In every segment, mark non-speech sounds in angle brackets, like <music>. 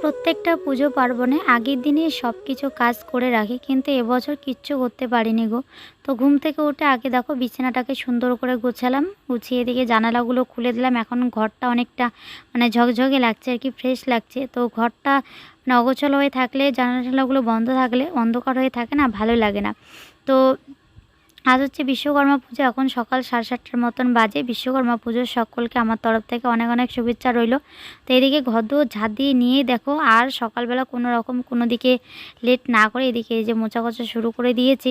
প্রত্যেকটা পুজো পার্বণে আগের দিনে সব কিছু কাজ করে রাখি, কিন্তু এবছর কিচ্ছু করতে পারিনি গো। তো ঘুম থেকে উঠে আগে দেখো বিছানাটাকে সুন্দর করে গোছালাম, গুছিয়ে দিকে জানালাগুলো খুলে দিলাম। এখন ঘরটা অনেকটা মানে ঝকঝকে লাগছে আর কি ফ্রেশ লাগছে। তো ঘরটা মানে অগোছল হয়ে থাকলে জানালা টানালাগুলো বন্ধ থাকলে, অন্ধকার হয়ে থাকে না, ভালো লাগে না। তো আজ হচ্ছে বিশ্বকর্মা পুজো। এখন সকাল সাড়ে সাতটার মতন বাজে। বিশ্বকর্মা পুজোর সকলকে আমার তরফ থেকে অনেক অনেক শুভেচ্ছা রইল। তো এদিকে ঘর ঝাঁট দিয়ে নিয়ে দেখো, আর সকালবেলা কোনো রকম কোনো দিকে লেট না করে এদিকে এই যে মোচা কচা শুরু করে দিয়েছি।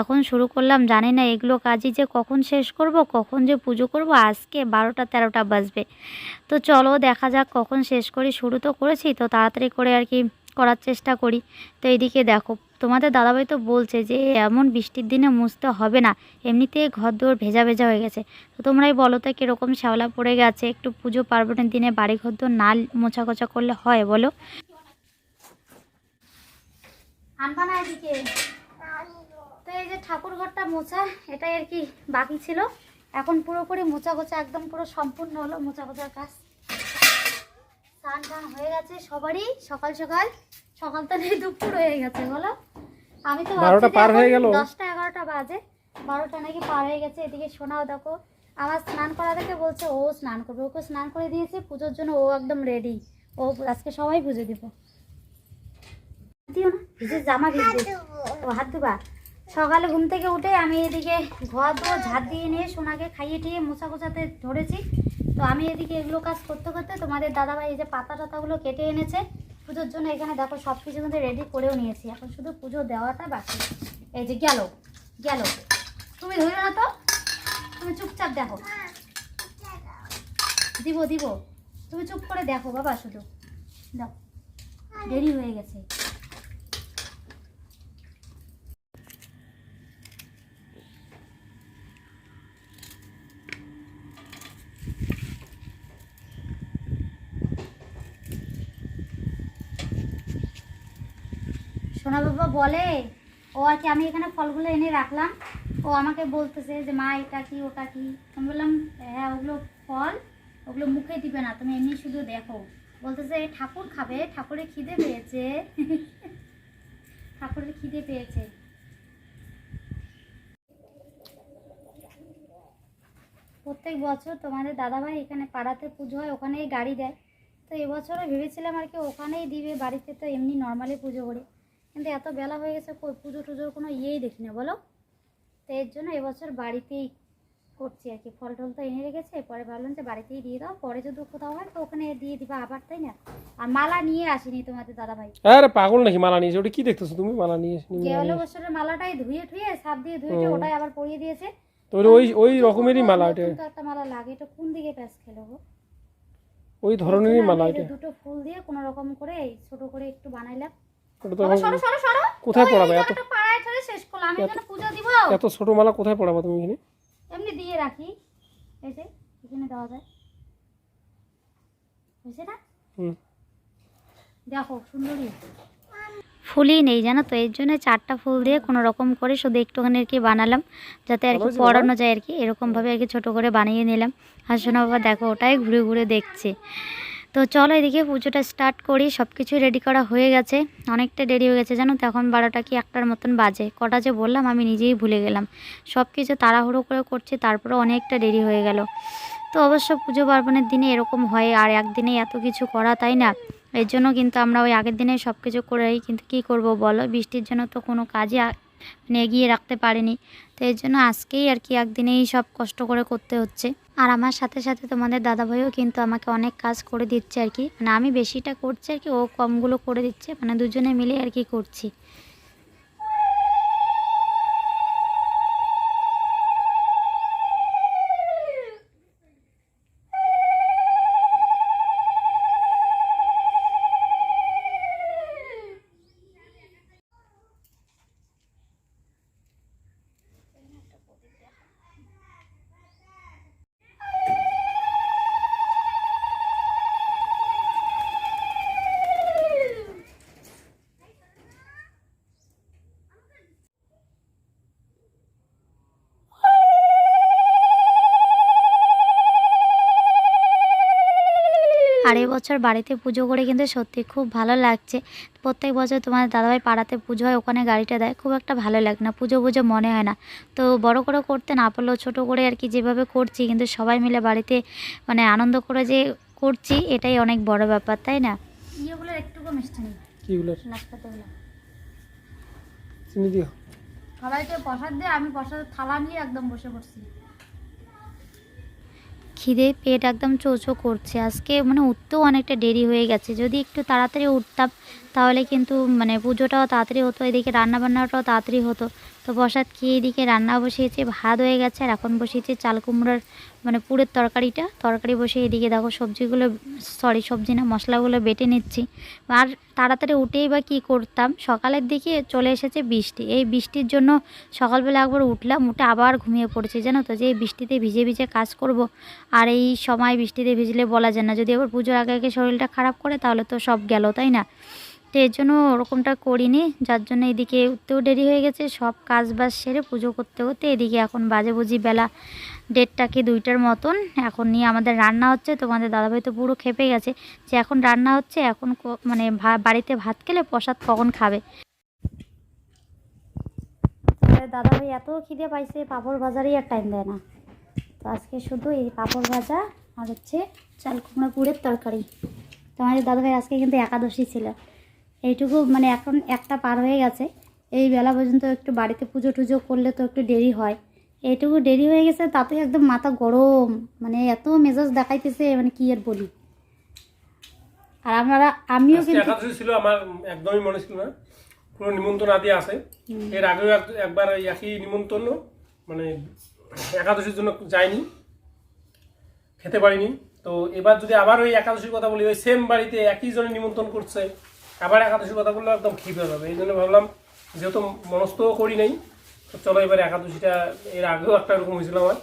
এখন শুরু করলাম, জানি না এগুলো কাজই যে কখন শেষ করব, কখন যে পুজো করব, আজকে বারোটা তেরোটা বাজবে। তো চলো দেখা যাক কখন শেষ করি। শুরু তো করেছি, তো তাড়াতাড়ি করে আর কি করার চেষ্টা করি। তো এইদিকে দেখো তোমাদের দাদাভাই তো বলছে যে, এমন বৃষ্টির দিনে মুছতে হবে না। এমনিতে ঘর দৌড় ভেজা ভেজা হয়ে গেছে। তো তোমরাই বলো তো, কীরকম শ্যাওলা পড়ে গেছে? একটু পুজো পার্বণের দিনে বাড়ি ঘর দৌড় না মোছা কোচা করলে হয়, বলো? তো এই যে ঠাকুর ঘরটা মোছা, এটাই আর কি বাকি ছিল। এখন পুরোপুরি মোচা গোছা একদম পুরো সম্পূর্ণ হলো মোচা গোছার কাজ। স্নান হয়ে গেছে সবারই সকাল সকাল সকাল দুপুর হয়ে গেছে বলো? আমি তো বারোটা পার হয়ে গেল? দশটা এগারোটা বাজে। বারোটা নাকি পার হয়ে গেছে এদিকে শোনাও দেখো। আমার স্নান করা দেখে বলছে ও স্নান করবে। ওকে স্নান করে দিয়েছে পুজোর জন্য ও একদম রেডি ও আজকে সবাই পুজো দিব। দিও না ভিজে জামা ভিজে ও হাত দুবা সকালে ঘুম থেকে উঠে আমি এদিকে ঘর দুয়ার ঝাঁট দিয়ে নিয়ে সোনাকে খাইয়ে টিয়ে মোছা কোচাতে ধরেছি। তো আমি এদিকে এগুলো কাজ করতে করতে তোমাদের দাদাভাই এই যে পাতা টাতাগুলো কেটে এনেছে পুজোর জন্য এখানে দেখো সব কিছু কিন্তু রেডি করেও নিয়েছি। এখন শুধু পুজো দেওয়াটা বাকি। এই যে গেল গেল। তুমি ধরে না তো। তুমি চুপচাপ দেখো। দিব দিব। তুমি চুপ করে দেখো বাবা শুধু। দেখো দেরি হয়ে গেছে। সোনা বাবা বলে, ও আর কি আমি এখানে ফলগুলো এনে রাখলাম। ও আমাকে বলতেছে যে, মা, এটা কি, ওটা কি? আমি বললাম হ্যাঁ ওগুলো ফল, ওগুলো মুখে দিবে না, তুমি এমনি শুধু দেখো। বলতেছে ঠাকুর খাবে, ঠাকুরের খিদে পেয়েছে। ঠাকুরের খিদে পেয়েছে। প্রত্যেক বছর তোমাদের দাদাভাই এখানে পাড়াতে পুজো হয়, ওখানেই গাড়ি দেয়। তো এবছরও ভেবেছিলাম আর কি, ওখানেই দিবে, বাড়িতে তো এমনি নর্মালি পুজো করি। কিন্তু এত বেলা হয়ে গেছে কই পুজো টুজোর কোনো ইয়েই দেখি না বলো? তো এর জন্য এবছর বাড়িতেই করছি আর কি। ফল টল তো এনে রেখেছে পরে ভাবলাম যে বাড়িতেই দিয়ে দাও পরে যদি কোথাও হয় তো ওখানে দিয়ে দিবা আবার তাই না? আর মালা নিয়ে আসিনি তোমাদের দাদাভাই। আরে পাগল নাকি মালা নিয়েছে ওটা কি দেখতেছো তুমি? মালা নিয়ে কেওয়ালো বছরের মালাটাই ধুয়ে ধুয়ে সাপ দিয়ে ধুয়ে ওটাই আবার পরিয়ে দিয়েছে। তো ওই ওই রকমেরই মালা এটা একটা মালা লাগে এটা কোন দিকে প্যাস খেলো গো? ওই ধরনেরই মালা এটা দুটো ফুল দিয়ে কোনো রকম করে এই ছোট করে একটু বানাইলাম। তো কোথায় পড়াবে? এত- পাড়ায় ঠেলে শেষ করলাম। আমি এখানে পুজো দিব। এত ছোট মালা কোথায় পড়াবা তুমি এখানে? এমনি দিয়ে রাখি। এই যে এখানে দেওয়া যায়। হয়েছে না? হুম। দেখো সুন্দরী। ফুলই নেই জানো তো? এর জন্য চারটা ফুল দিয়ে কোনো রকম করে শুধু একটুখানি আর কি বানালাম যাতে আর কি পড়ানো যায় আর কি। এরকমভাবে আর কি ছোটো করে বানিয়ে নিলাম। আর শোনা বাবা দেখো ওটাই ঘুরে ঘুরে দেখছে। তো চলো এদিকে পুজোটা স্টার্ট করি সব কিছুই রেডি করা হয়ে গেছে। অনেকটা দেরি হয়ে গেছে, জানো তো? এখন বারোটা কি একটার মতন বাজে। কটা যে বললাম, আমি নিজেই ভুলে গেলাম। সব কিছু তাড়াহুড়ো করে করছি তারপরে অনেকটা দেরি হয়ে গেল। তো অবশ্য পুজো পার্বণের দিনে এরকম হয়, আর একদিনে এত কিছু করা তাই না? এর জন্য কিন্তু আমরা ওই আগের দিনে সব কিছু করে কিন্তু কী করব বলো? বৃষ্টির জন্য তো কোনো কাজে মানে এগিয়ে রাখতে পারিনি। তো এর জন্য আজকেই আর কি একদিনেই সব কষ্ট করে করতে হচ্ছে। আর আমার সাথে সাথে তোমাদের দাদা ভাইও কিন্তু আমাকে অনেক কাজ করে দিচ্ছে আর কি। মানে আমি বেশিটা করছি আর কি, ও কমগুলো করে দিচ্ছে। মানে দুজনে মিলে আর কি করছি। আর এবছর বাড়িতে পুজো করে কিন্তু সত্যি খুব ভালো লাগছে। প্রত্যেক বছর তোমার দাদাভাই পাড়াতে পুজো হয় ওখানে গাড়িটা দেয় খুব একটা ভালো লাগে না পুজো পুজো মনে হয় না। তো বড় করে করতে না পারলেও ছোটো করে আর কি যেভাবে করছি কিন্তু সবাই মিলে বাড়িতে মানে আনন্দ করে যে করছি এটাই অনেক বড় ব্যাপার তাই না? ইয়েগুলোর একটুকু মিষ্টি নেই। কিগুলো চিনি দিও। সবাইকে প্রসাদ দিয়ে আমি প্রসাদের থালা নিয়ে একদম বসে পড়ছি। খিদে পেট একদম চোচো করছে। আজকে মানে উঠতেও অনেকটা দেরি হয়ে গেছে। যদি একটু তাড়াতাড়ি উঠতাম, তাহলে কিন্তু মানে পুজোটাও তাড়াতাড়ি হতো, এদিকে রান্নাবান্নাটাও তাড়াতাড়ি হতো। তো প্রসাদ খেয়ে এদিকে রান্না বসিয়েছে? ভাত হয়ে গেছে আর এখন বসিয়েছে চাল কুমড়োর মানে পুরের তরকারিটা। তরকারি বসে এদিকে দেখো সবজিগুলো সরি সবজি না, মশলাগুলো বেটে নিচ্ছি। আর তাড়াতাড়ি উঠেই বা কী করতাম? সকালের দিকে চলে এসেছে বৃষ্টি। এই বৃষ্টির জন্য সকালবেলা একবার উঠলাম, উঠে আবার ঘুমিয়ে পড়েছি, জানো তো, যে বৃষ্টিতে ভিজে ভিজে কাজ করব। আর এই সময় বৃষ্টিতে ভিজলে বলা যায় না। যদি আবার পুজোর আগে আগে শরীরটা খারাপ করে, তাহলে তো সব গেল, তাই না? তো এর জন্য ওরকমটা করিনি, যার জন্য এদিকে উঠতেও দেরি হয়ে গেছে, সব কাজ বাজ সেরে পুজো করতে করতে এদিকে এখন বাজে বুঝি বেলা দেড়টা কি দুইটার মতন। এখন নিয়ে আমাদের রান্না হচ্ছে, তোমাদের দাদাভাই তো পুরো খেপে গেছে যে এখন রান্না হচ্ছে, এখন মানে বাড়িতে ভাত খেলে প্রসাদ কখন খাবে? দাদাভাই, এত খিদে পাইছে, পাঁপড় ভাজারই আর টাইম দেয় না। তো আজকে শুধু এই পাঁপড় ভাজা আর হচ্ছে চাল কুমড়ো পুরের তরকারি। তো আমাদের দাদাভাই আজকে কিন্তু একাদশী ছিল। এইটুকু মানে এখন একটা পার হয়ে গেছে। এই বেলা পর্যন্ত একটু বাড়িতে পুজো টুজো করলে তো একটু দেরি হয়। এইটুকু দেরি হয়ে গেছে তাতে একদম মাথা গরম। মানে এত মেজাজ দেখাইতেছে মানে কি আর বলি। আর আমরা আমিও কিন্তু ছিল আমার একদমই মনে ছিল না। কোনো নিমন্ত্রণ আদি আছে। এর আগেও একবার এই একই নিমন্ত্রণ মানে একাদশীর জন্য যাইনি। খেতে পারিনি। তো এবার যদি আবার ওই একাদশীর কথা বলি ওই সেম বাড়িতে একই জনে নিমন্ত্রণ করছে। আবার একাদশীর কথা বললে একদম খিপে যাবে। এই জন্য ভাবলাম, যেহেতু মনস্থও করি নাই, তো চলো এবার একাদশীটা এর আগেও একটা এরকম হয়েছিল আমার।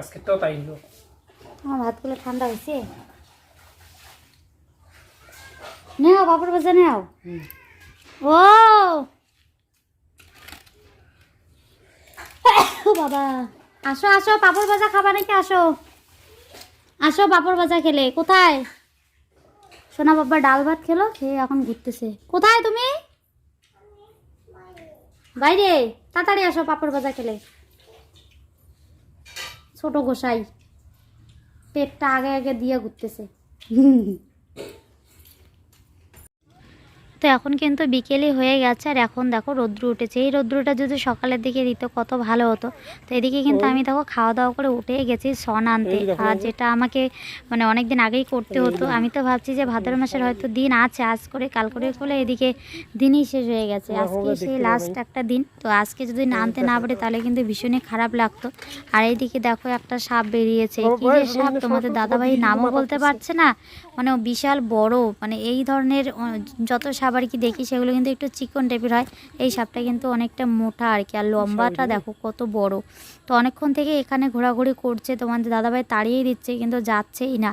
আজকেরটাও তাই হলো। আমার ভাতগুলো ঠান্ডা হয়েছে। ও! বাবা, আসো আসো, পাপড় ভাজা খাবা নাকি আসো? আসো, পাপড় ভাজা খেলে, কোথায়? সোনা বাবা ডাল ভাত খেলো, খেয়ে এখন ঘুরতেছে। কোথায় তুমি? বাইরে। তাড়াতাড়ি আসো পাপড় ভাজা খেলে। ছোট গোসাই। পেটটা আগে আগে দিয়ে ঘুরতেছে। তো এখন কিন্তু বিকেলই হয়ে গেছে আর এখন দেখো রৌদ্র উঠেছে। এই রৌদ্রটা যদি সকালের দিকে দিত কত ভালো হতো। তো এদিকে কিন্তু আমি দেখো খাওয়া দাওয়া করে উঠে গেছি সন আনতে। আর যেটা আমাকে মানে অনেক দিন আগেই করতে হতো। আমি তো ভাবছি যে ভাদ্র মাসের হয়তো দিন আছে আজ করে কাল করে করলে এদিকে দিনই শেষ হয়ে গেছে। আজকে সেই লাস্ট একটা দিন। তো আজকে যদি না আনতে না পারি তাহলে কিন্তু ভীষণই খারাপ লাগতো। আর এইদিকে দেখো একটা সাপ বেরিয়েছে। কি যে সাপ? তোমাদের সবাই তো দাদাভাই নামও বলতে পারছে না। মানে বিশাল বড়। মানে এই ধরনের যত সাপ আর কি দেখি সেগুলো কিন্তু একটু চিকন টাইপের হয়। এই সাপটা কিন্তু অনেকটা মোটা আর কি আর লম্বাটা দেখো কত বড়। তো অনেকক্ষণ থেকে এখানে ঘোরাঘুরি করছে তোমাদের দাদাভাই তাড়িয়েই দিচ্ছে কিন্তু যাচ্ছেই না।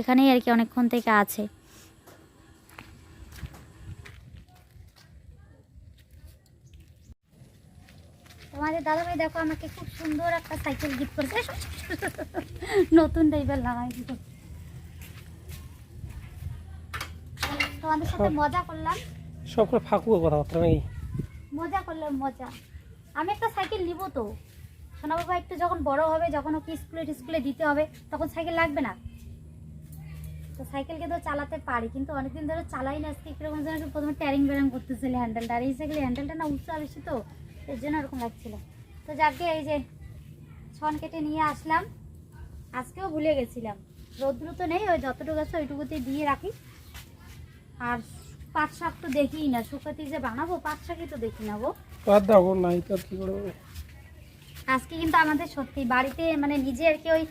এখানেই আর কি অনেকক্ষণ থেকে আছে। তোমাদের দাদাভাই দেখো আমাকে খুব সুন্দর একটা সাইকেল গিফট করেছে। <laughs> নতুন টাইপের লাগাই দিত তোমাদের সাথে মজা করলাম। সব করে ফাঁকুয়া কথাবার্তা নাকি? মজা করলাম মজা। আমি একটা সাইকেল নিব তো। সোনা বাবা একটু যখন বড় হবে যখন ওকে স্কুলে স্কুলে দিতে হবে তখন সাইকেল লাগবে না। তো সাইকেলকে তো চালাতে পারি কিন্তু অনেকদিন ধরে চালাই না। আজকে কীরকম যেন প্রথমে ট্যারিং ব্যারিং করতেছিল হ্যান্ডেলটা আর এই সাইকেলের হ্যান্ডেলটা না উঁচা বেশি তো এর জন্য এরকম লাগছিল। তো যাকে এই যে ছন কেটে নিয়ে আসলাম আজকেও ভুলে গেছিলাম। রোদ্রু তো নেই ওই যতটুকু আছে ওইটুকুতে দিয়ে রাখি। আর পাট শাক তো দেখিই না শুকাতে যে বানাবো পাট শাকই তো দেখি না গো। বাদ দাও নাই তো কি করে হবে? আজকে কিন্তু আমাদের সত্যি বাড়িতে মানে নিজে আর কি ওই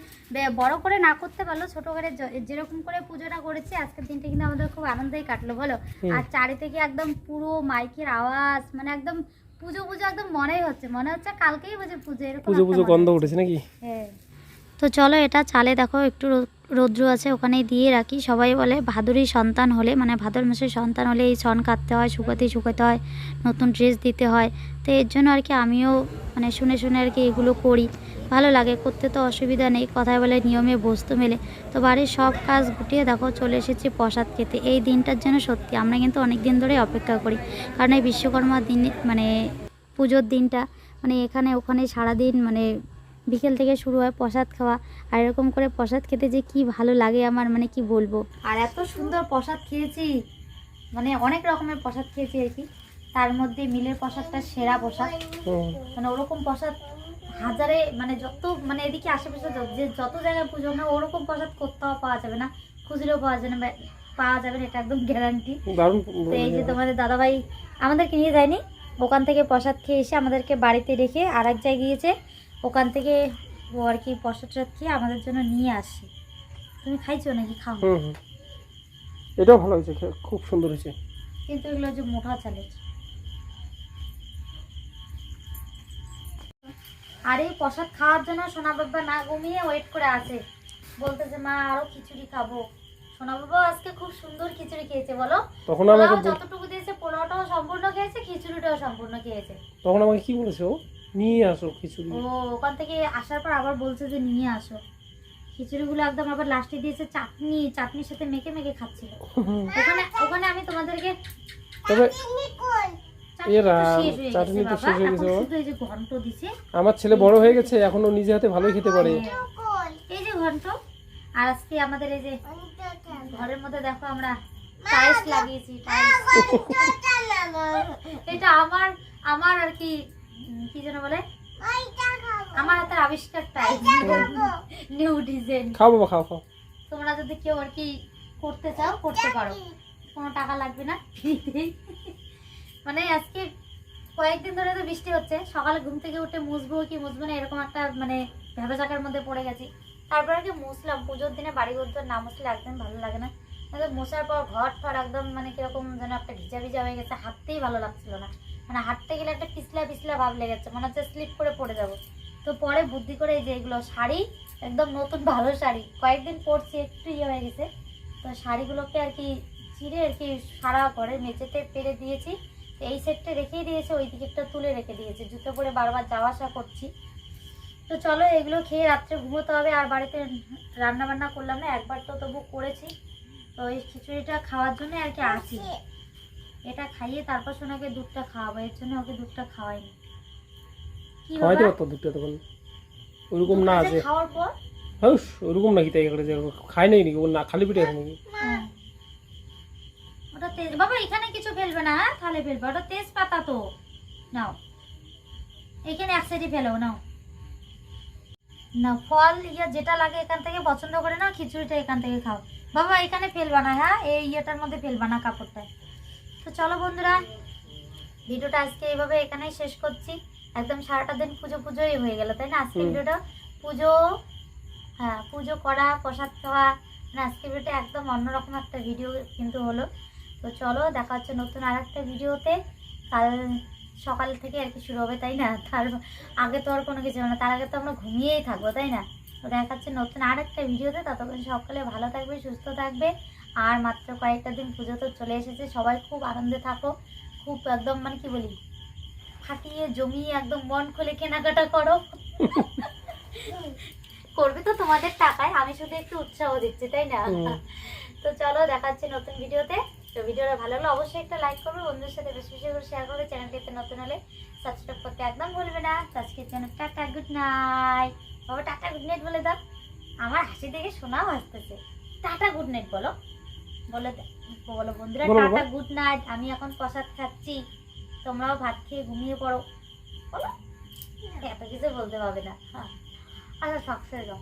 বড় করে না করতে পারল ছোট করে যেরকম করে পুজোটা করেছি আজকের দিনটা কিন্তু আমাদের খুব আনন্দেই কাটলো বলো? আর চারি থেকে একদম পুরো মাইকের আওয়াজ মানে একদম পুজো পুজো একদম মনেই হচ্ছে মনে হচ্ছে কালকেই বুঝে পুজো এরকম পুজো পুজো গন্ধ উঠেছে নাকি? হ্যাঁ। তো চলো এটা চালে দেখো একটু রৌদ্র আছে ওখানে দিয়ে রাখি। সবাই বলে ভাদুরী সন্তান হলে মানে ভাদর মাসের সন্তান হলে এই ছন কাটতে হয়, শুকাতে শুকাতে হয়, নতুন ড্রেস দিতে হয়। তো এর জন্য আর কি আমিও মানে শুনে শুনে আর কি এগুলো করি। ভালো লাগে, করতে তো অসুবিধা নেই, কথায় বলে নিয়মে বস্তু মেলে। তো বাড়ির সব কাজ গুটিয়ে দেখো, চলে এসেছি প্রসাদ খেতে। এই দিনটার জন্য সত্যি আমরা কিন্তু অনেক দিন ধরেই অপেক্ষা করি। কারণ এই বিশ্বকর্মার দিন মানে পুজোর দিনটা মানে এখানে ওখানে সারাদিন মানে বিকেল থেকে শুরু হয় প্রসাদ খাওয়া। আর এরকম করে প্রসাদ খেতে যে কি ভালো লাগে আমার মানে কি বলব? আর এত সুন্দর প্রসাদ খেয়েছি। মানে অনেক রকমের প্রসাদ খেয়েছি আর কি। তার মধ্যে মিলের প্রসাদটা সেরা প্রসাদ। মানে ওরকম প্রসাদ হাজারে মানে যত মানে এদিকে আশেপাশে যে যত জায়গায় পুজো হয় ওরকম প্রসাদ কোথাও পাওয়া যাবে না। খুচরো পাওয়া যাবে না পাওয়া যাবে না এটা একদম গ্যারান্টি তো এই যে তোমাদের দাদাভাই আমাদেরকে নিয়ে যায়নি ওখান থেকে প্রসাদ খেয়ে এসে আমাদেরকে বাড়িতে রেখে আর এক জায়গায় গিয়েছে। ওখান থেকে ও আর কি প্রসাদ খেয়ে আমাদের জন্য নিয়ে আসে। তুমি খাইছো নাকি? খাও। হুম হুম। এটাও ভালো হয়েছে খুব সুন্দর হয়েছে। কিন্তু এগুলো যে মোটা চালের। আর এই প্রসাদ খাওয়ার জন্য সোনা বাবা না ঘুমিয়ে ওয়েট করে আছে। বলতেছে মা আরও খিচুড়ি খাব। সোনা বাবা আজকে খুব সুন্দর খিচুড়ি খেয়েছে বলো। তখন আমাকে যতটুকু দিয়েছে পোলাওটাও সম্পূর্ণ খেয়েছে খিচুড়িটাও সম্পূর্ণ খেয়েছে। তখন আমাকে কি বলেছে ও? নিয়ে আসো খিচুড়ি। ও ওখান থেকে আসার পর আবার বলছে যে নিয়ে আসো। খিচুড়িগুলো একদম আবার লাস্টে দিয়েছে চাটনি চাটনির সাথে মেখে মেখে খাচ্ছিল। ওখানে ওখানে আমি তোমাদেরকে তবে চাটনি তো শেষ হয়ে গেছে আমার ছেলে বড় হয়ে গেছে এখনও নিজে হাতে ভালোই খেতে পারে। হ্যাঁ। এই যে ঘন্ট আর আজকে আমাদের এই যে ঘরের মধ্যে দেখো আমরা টাইলস লাগিয়েছি <laughs> এটা আমার আমার আর কি কি যেন বলে? আমার হাতের আবিষ্কার টাইলস নিউ ডিজাইন খাও বাবা খাও খাও। তোমরা যদি কেউ আর কি করতে চাও করতে পারো। কোনো টাকা লাগবে না। ফ্রিতেই মানে আজকে কয়েকদিন ধরে তো বৃষ্টি হচ্ছে। সকালে ঘুম থেকে উঠে মুছবো কি মুছবো না এরকম একটা মানে ভেবাচাকার মধ্যে পড়ে গেছি। তারপরে কি মুছলাম। পুজোর দিনে বাড়ি ঘর না মুছলে একদম ভালো লাগে না। মোছার পর ঘর ঠর একদম মানে কীরকম যেন একটা ভিজা ভিজা হয়ে গেছে। হাঁটতেই ভালো লাগছিল না। মানে হাঁটতে গেলে একটা পিছলা পিছলা ভাব লেগেছে মনে হচ্ছে স্লিপ করে পড়ে যাব। তো পরে বুদ্ধি করে এই যে এগুলো শাড়ি, একদম নতুন ভালো শাড়ি, কয়েকদিন পরছি, একটু ইয়ে হয়ে গেছে। তো শাড়িগুলোকে আর কি চিড়ে আর কি সারা করে মেঝেতে পেরে দিয়েছি। তো এই সেটটা রেখেই দিয়েছে ওই দিকেরটা তুলে রেখে দিয়েছে, জুতো পরে বারবার যাওয়া আসা করছি। তো চলো এগুলো খেয়ে রাত্রে ঘুমোতে হবে, আর বাড়িতে রান্না বান্না করলাম না, একবার তো তবু করেছি। তো এই খিচুড়িটা খাওয়ার জন্য আর কি আছি এটা খাইয়ে তারপর সোনাকে দুধটা খাওয়াবো এর জন্য ওকে দুধটা খাওয়াইনি। খাওয়াইতে? পারতো দুধটা তখন ওরকম না আছে খাওয়ার পর? হাউস ওরকম নাকি তাই করে খায় নাই নাকি? না খালি পেটে আছে নাকি। ওটা তেজ বাবা এখানে কিছু ফেলবে না হ্যাঁ থালে ফেলবে ওটা তেজপাতা তো। নাও। এখানে এক সাইডে ফেলো নাও। না ফল ইয়া যেটা লাগে এখান থেকে পছন্দ করে না খিচুড়িটা এখান থেকে খাও। বাবা এখানে ফেলবা না হ্যাঁ? এই ইয়েটার মধ্যে ফেলবা না কাপড়টায়। তো চলো বন্ধুরা ভিডিওটা আজকে এইভাবে এখানেই শেষ করছি। একদম সারাটা দিন পুজো পুজোই হয়ে গেল তাই না? আজকে ভিডিওটা পুজো হ্যাঁ পুজো করা প্রসাদ খাওয়া মানে আজকে ভিডিওটা একদম অন্যরকম একটা ভিডিও কিন্তু হলো। তো চলো দেখা হচ্ছে নতুন আর একটা ভিডিওতে। কাল সকাল থেকে আর কি শুরু হবে তাই না? তার আগে তো আর কোনো কিছু হবে না তার আগে তো আমরা ঘুমিয়েই থাকব তাই না? তো দেখা হচ্ছে নতুন আর একটা ভিডিওতে ততক্ষণ সকালে ভালো থাকবে সুস্থ থাকবে। আর মাত্র কয়েকটা দিন পুজো তো চলে এসেছে সবাই খুব আনন্দে থাকো খুব একদম মানে কি বলি ফাটিয়ে জমিয়ে একদম মন খুলে কেনাকাটা করো। করবে তো তোমাদের টাকায় আমি শুধু একটু উৎসাহ দিচ্ছি তাই না? তো চলো দেখা হচ্ছে নতুন ভিডিওতে। তো ভিডিওটা ভালো লাগলে অবশ্যই একটা লাইক করবে বন্ধুদের সাথে বেশি বেশি করে শেয়ার করবে চ্যানেলটিতে নতুন হলে সাবস্ক্রাইব করতে একদম ভুলবে না। আজকের জন্য টাটা গুড নাইট বাবা টাটা গুড নাইট বলে দাও। আমার হাসি দেখে শোনাও আসতেছে টাটা গুড নাইট বলো। বলে বলো বন্ধুরা টাটা গুড নাইট আমি এখন প্রসাদ খাচ্ছি। তোমরাও ভাত খেয়ে ঘুমিয়ে পড়ো। বলো? এত কিছু বলতে পারবে না। হ্যাঁ। আচ্ছা শখ যাও